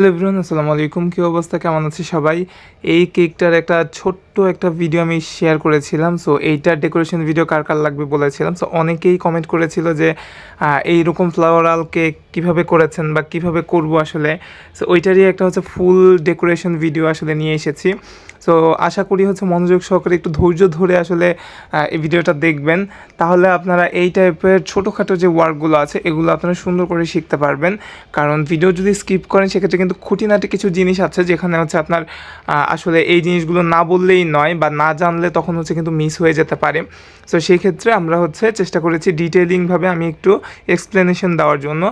Hello everyone, আসসালামু আলাইকুম। কী অবস্থা? কেমন আছে সবাই? এই কেকটার একটা ছোট্ট একটা ভিডিও আমি শেয়ার করেছিলাম। সো এইটার ডেকোরেশন ভিডিও কার কার লাগবে বলেছিলাম। সো অনেকেই কমেন্ট করেছিল যে এই এইরকম ফ্লাওয়ারাল কেক কীভাবে করেছেন বা কীভাবে করব আসলে? সো ওইটারই একটা হচ্ছে ফুল ডেকোরেশন ভিডিও আসলে নিয়ে এসেছি। সো আশা করি হচ্ছে মনোযোগ সহকারে একটু ধৈর্য ধরে আসলে এই ভিডিওটা দেখবেন। তাহলে আপনারা এই টাইপের ছোটোখাটো যে ওয়ার্কগুলো আছে, এগুলো আপনারা সুন্দর করে শিখতে পারবেন। কারণ ভিডিও যদি স্কিপ করেন, সেক্ষেত্রে কিন্তু খুঁটিনাটি কিছু জিনিস আছে, যেখানে হচ্ছে আপনার আসলে এই জিনিসগুলো না বললেই নয় বা না জানলে তখন হচ্ছে কিন্তু মিস হয়ে যেতে পারে। সো সেই ক্ষেত্রে আমরা হচ্ছে চেষ্টা করেছি ডিটেলিংভাবে আমি একটু এক্সপ্লেনেশন দেওয়ার জন্য।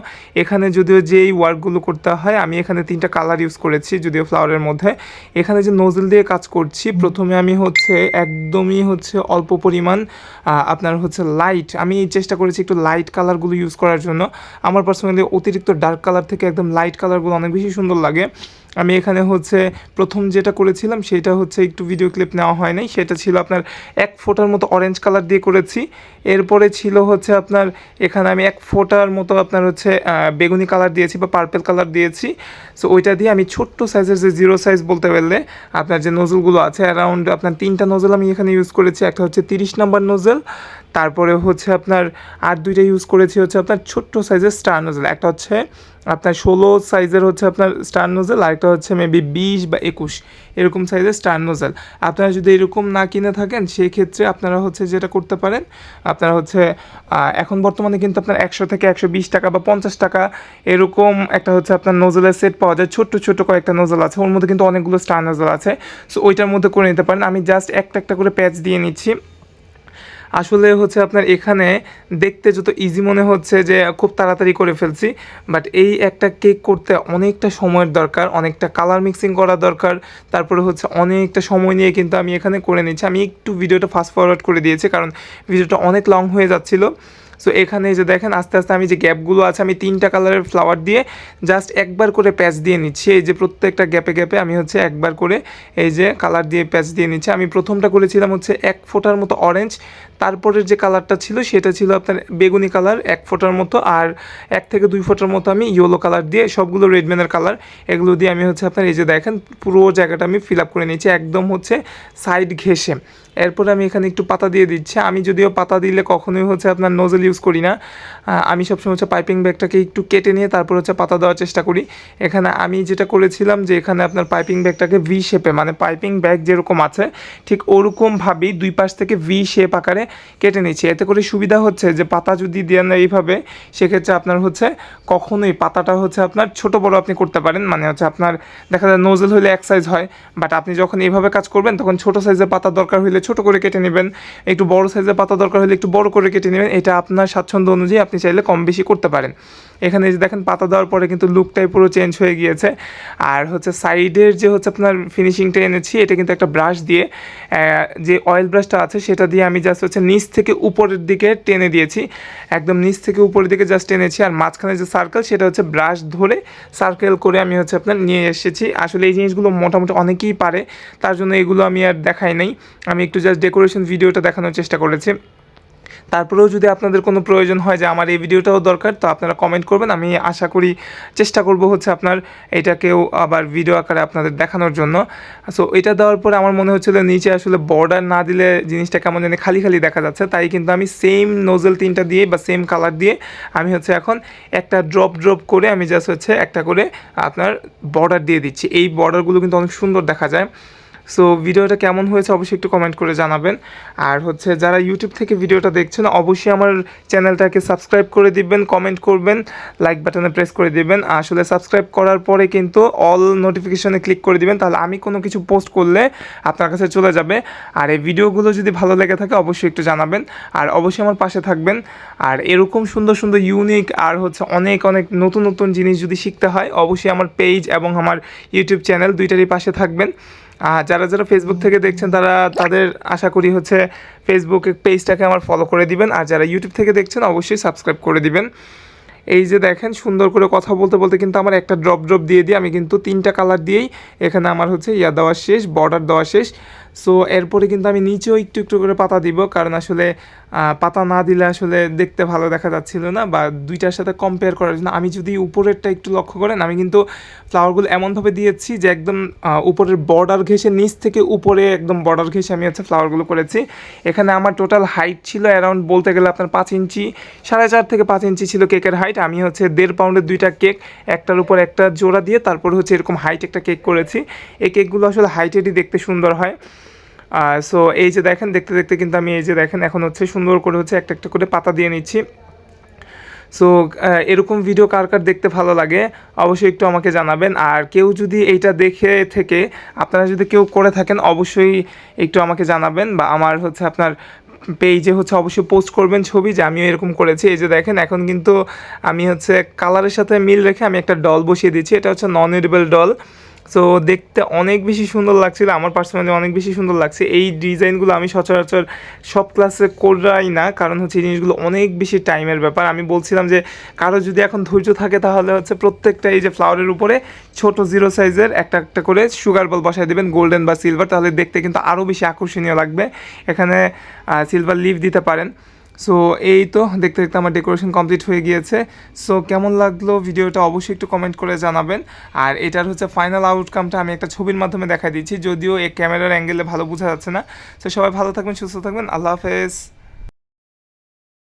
এখানে যদিও যেই ওয়ার্কগুলো করতে হয়, আমি এখানে তিনটা কালার ইউজ করেছি, যদিও ফ্লাওয়ারের মধ্যে। এখানে যে নোজেল দিয়ে করছি। প্রথমে আমি হচ্ছে একদমই হচ্ছে অল্প পরিমাণ আপনার হচ্ছে লাইট আমি চেষ্টা করেছি একটু লাইট কালারগুলো ইউজ করার জন্য। আমার পার্সোনালি অতিরিক্ত ডার্ক কালার থেকে একদম লাইট কালারগুলো অনেক বেশি সুন্দর লাগে। আমি এখানে হচ্ছে প্রথম যেটা করেছিলাম সেটা হচ্ছে একটু ভিডিও ক্লিপ নেওয়া হয় নাই। সেটা ছিল আপনার এক ফোটার মতো অরেঞ্জ কালার দিয়ে করেছি। এরপরে ছিল হচ্ছে আপনার এখানে আমি এক ফোটার মতো আপনার হচ্ছে বেগুনি কালার দিয়েছি বা পার্পেল কালার দিয়েছি। সো ওইটা দিয়ে আমি ছোট্ট সাইজের যে জিরো সাইজ বলতে পারলে, আপনার যে নজলগুলো আছে অ্যারাউন্ড আপনার তিনটা নজল আমি এখানে ইউজ করেছি। একটা হচ্ছে তিরিশ নাম্বার নজল তারপরে হচ্ছে আপনার আর দুইটা ইউজ করেছি হচ্ছে আপনার ছোট্ট সাইজের স্টার নজল একটা হচ্ছে আপনার ষোলো সাইজের হচ্ছে আপনার স্টার নোজেল আরেকটা হচ্ছে মেবি বিশ বা একুশ। এরকম সাইজের স্টার নোজেল আপনারা যদি এরকম না কিনে থাকেন সেই ক্ষেত্রে আপনারা হচ্ছে যেটা করতে পারেন, আপনারা হচ্ছে এখন বর্তমানে কিন্তু আপনার একশো থেকে একশো বিশ টাকা বা পঞ্চাশ টাকা এরকম একটা হচ্ছে আপনার নোজেলের সেট পাওয়া যায়। ছোট্ট ছোট্ট কয়েকটা নোজেল আছে। ওর মধ্যে কিন্তু অনেকগুলো স্টার নোজেল আছে। সো ওইটার মধ্যে করে নিতে পারেন। আমি জাস্ট একটা একটা করে প্যাচ দিয়ে নিচ্ছি। আসলে হচ্ছে আপনার এখানে দেখতে যত ইজি মনে হচ্ছে যে খুব তাড়াতাড়ি করে ফেলছি বাট এই একটা কেক করতে অনেকটা সময়ের দরকার, অনেকটা কালার মিক্সিং করা দরকার, তারপরে হচ্ছে অনেকটা সময় নিয়ে কিন্তু আমি এখানে করে নিচ্ছি। আমি একটু ভিডিওটা ফাস্ট ফরওয়ার্ড করে দিয়েছি, কারণ ভিডিওটা অনেক লং হয়ে যাচ্ছিল। সো এখানে যে দেখেন, আস্তে আস্তে আমি যে গ্যাপগুলো আছে, আমি তিনটা কালারের ফ্লাওয়ার দিয়ে জাস্ট একবার করে প্যাচ দিয়ে নিচ্ছি। এই যে প্রত্যেকটা গ্যাপে গ্যাপে আমি হচ্ছে একবার করে এই যে কালার দিয়ে প্যাচ দিয়ে নিচ্ছি। আমি প্রথমটা করেছিলাম হচ্ছে এক ফোঁটার মতো অরেঞ্জ তারপরের যে কালারটা ছিল সেটা ছিল আপনার বেগুনি কালার এক ফোঁটার মতো, আর এক থেকে দুই ফোঁটার মতো আমি ইয়েলো কালার দিয়ে সবগুলো রেডম্যানের কালার এগুলো দিয়ে আমি হচ্ছে আপনার এই যে দেখেন, পুরো জায়গাটা আমি ফিল আপ করে নিয়েছি একদম হচ্ছে সাইড ঘেসে এরপরে আমি এখানে একটু পাতা দিয়ে দিচ্ছি। আমি যদিও পাতা দিলে কখনোই হচ্ছে আপনার নোজেল ইউজ করি না। আমি সবসময় হচ্ছে পাইপিং ব্যাগটাকে একটু কেটে নিয়ে তারপর হচ্ছে পাতা দেওয়ার চেষ্টা করি। এখানে আমি যেটা করেছিলাম যে এখানে আপনার পাইপিং ব্যাগটাকে ভি শেপে মানে পাইপিং ব্যাগ যেরকম আছে, ঠিক ওরকমভাবেই দুই পাশ থেকে ভি শেপ আকারে কেটে নিচ্ছি। এতে করে সুবিধা হচ্ছে যে পাতা যদি দেন এইভাবে, সেক্ষেত্রে আপনার হচ্ছে কখনোই পাতাটা হচ্ছে আপনার ছোট বড় আপনি করতে পারেন। মানে হচ্ছে আপনার দেখা যায় নোজেল হলে এক সাইজ হয় বাট আপনি যখন এইভাবে কাজ করবেন, তখন ছোট সাইজের পাতা দরকার হলে ছোট করে কেটে নেবেন। একটু বড় সাইজের পাতা দরকার হলে একটু বড় করে কেটে নেবেন। এটা আপনার স্বাচ্ছন্দ্য অনুযায়ী আপনি চাইলে কম বেশি করতে পারেন। এখানে যে দেখেন পাতা দেওয়ার পরে কিন্তু লুকটাই পুরো চেঞ্জ হয়ে গিয়েছে। আর হচ্ছে সাইডের যে হচ্ছে আপনার ফিনিশিংটা এনেছি, এটা কিন্তু একটা ব্রাশ দিয়ে যে অয়েল ব্রাশটা আছে, সেটা দিয়ে আমি জাস্ট হচ্ছে নিচ থেকে উপরের দিকে টেনে দিয়েছি। একদম নিচ থেকে উপরের দিকে জাস্ট টেনেছি। আর মাঝখানে যে সার্কেল সেটা হচ্ছে ব্রাশ ধরে সার্কেল করে আমি হচ্ছে আপনার নিয়ে এসেছি। আসলে এই জিনিসগুলো মোটামুটি অনেকেই পারে, তার জন্য এগুলো আমি আর দেখাই নাই। আমি একটু জাস্ট ডেকোরেশন ভিডিওটা দেখানোর চেষ্টা করেছি। তারপরেও যদি আপনাদের কোনো প্রয়োজন হয় যে আমার এই ভিডিওটাও দরকার, তো আপনারা কমেন্ট করবেন। আমি আশা করি চেষ্টা করব হচ্ছে আপনার এটাকেও আবার ভিডিও আকারে আপনাদের দেখানোর জন্য। সো এটা দেওয়ার পরে আমার মনে হচ্ছিল নিচে আসলে বর্ডার না দিলে জিনিসটা কেমন জানি খালি খালি দেখা যাচ্ছে। তাই কিন্তু আমি সেম নোজেল তিনটা দিয়ে বা সেম কালার দিয়ে আমি হচ্ছে এখন একটা ড্রপ ড্রপ করে আমি জাস্ট হচ্ছে একটা করে আপনার বর্ডার দিয়ে দিচ্ছি। এই বর্ডারগুলো কিন্তু অনেক সুন্দর দেখা যায়। সো ভিডিওটা কেমন হয়েছে অবশ্যই একটু কমেন্ট করে জানাবেন। আর হচ্ছে, যারা ইউটিউব থেকে ভিডিওটা দেখছেন, অবশ্যই আমার চ্যানেলটাকে সাবস্ক্রাইব করে দিবেন কমেন্ট করবেন লাইক বাটনে প্রেস করে দিবেন। আসলে সাবস্ক্রাইব করার পরে কিন্তু অল নোটিফিকেশনে ক্লিক করে দিবেন, তাহলে আমি কোনো কিছু পোস্ট করলে আপনার কাছে চলে যাবে। আর এই ভিডিওগুলো যদি ভালো লেগে থাকে, অবশ্যই একটু জানাবেন। আর অবশ্যই আমার পাশে থাকবেন। আর এরকম সুন্দর সুন্দর ইউনিক আর হচ্ছে অনেক অনেক নতুন নতুন জিনিস যদি শিখতে হয়, অবশ্যই আমার পেজ এবং আমার ইউটিউব চ্যানেল দুইটারই পাশে থাকবেন। যারা যারা ফেসবুক থেকে দেখছেন, তারা তাদের আশা করি হচ্ছে ফেসবুক পেজটাকে আমার ফলো করে দিবেন। আর যারা ইউটিউব থেকে দেখছেন, অবশ্যই সাবস্ক্রাইব করে দিবেন। এই যে দেখেন, সুন্দর করে কথা বলতে বলতে কিন্তু আমার একটা ড্রপ ড্রপ দিয়ে দিই। আমি কিন্তু তিনটা কালার দিয়েই এখানে আমার হচ্ছে ইয়া দেওয়া শেষ বর্ডার দেওয়া শেষ। সো এরপরে কিন্তু আমি নিচেও একটু একটু করে পাতা দিব, কারণ আসলে পাতা না দিলে আসলে দেখতে ভালো দেখা যাচ্ছিল না বা দুইটার সাথে কম্পেয়ার করার জন্য। আমি যদি উপরেরটা একটু লক্ষ্য করেন, আমি কিন্তু ফ্লাওয়ারগুলো এমনভাবে দিয়েছি যে একদম উপরের বর্ডার ঘেসে নিচ থেকে উপরে একদম বর্ডার ঘেসে আমি হচ্ছে ফ্লাওয়ারগুলো করেছি। এখানে আমার টোটাল হাইট ছিল অ্যারাউন্ড বলতে গেলে আপনার পাঁচ ইঞ্চি, সাড়ে চার থেকে পাঁচ ইঞ্চি ছিল কেকের হাইট আমি হচ্ছে দেড় পাউন্ডের দুইটা কেক একটার উপর একটা জোড়া দিয়ে তারপর হচ্ছে এরকম হাইট একটা কেক করেছি। এই কেকগুলো আসলে হাইটেরই দেখতে সুন্দর হয়। সো এই যে দেখেন, দেখতে দেখতে কিন্তু আমি এই যে দেখেন, এখন হচ্ছে সুন্দর করে হচ্ছে একটা একটা করে পাতা দিয়ে নিচ্ছি। সো এরকম ভিডিও কার কার দেখতে ভালো লাগে, অবশ্যই একটু আমাকে জানাবেন। আর কেউ যদি এইটা দেখে থেকে আপনারা যদি কেউ করে থাকেন, অবশ্যই একটু আমাকে জানাবেন বা আমার হচ্ছে আপনার পেজে হচ্ছে অবশ্যই পোস্ট করবেন ছবি যে আমিও এরকম করেছি। এই যে দেখেন, এখন কিন্তু আমি হচ্ছে কালারের সাথে মিল রেখে আমি একটা ডল বসিয়ে দিচ্ছি। এটা হচ্ছে নন এডিবল ডল সো দেখতে অনেক বেশি সুন্দর লাগছিল, আমার পার্সোনালি অনেক বেশি সুন্দর লাগছে। এই ডিজাইনগুলো আমি সচরাচর সব ক্লাসে করাই না, কারণ হচ্ছে এই জিনিসগুলো অনেক বেশি টাইমের ব্যাপার। আমি বলছিলাম যে, কারও যদি এখন ধৈর্য থাকে, তাহলে হচ্ছে প্রত্যেকটা এই যে ফ্লাওয়ারের উপরে ছোট জিরো সাইজের একটা একটা করে সুগার বল বসায় দেবেন গোল্ডেন বা সিলভার তাহলে দেখতে কিন্তু আরও বেশি আকর্ষণীয় লাগবে। এখানে সিলভার লিভ দিতে পারেন। সো এই তো দেখতে দেখতে আমার ডেকোরেশন কমপ্লিট হয়ে গিয়েছে। সো কেমন লাগল ভিডিওটা অবশ্যই একটু কমেন্ট করে জানাবেন। আর এটার হচ্ছে ফাইনাল আউটকামটা আমি একটা ছবির মাধ্যমে দেখা দিচ্ছি, যদিও এই ক্যামেরার অ্যাঙ্গেলে ভালো বোঝা যাচ্ছে না। সো সবাই ভালো থাকবেন, সুস্থ থাকবেন। আল্লাহ হাফেজ।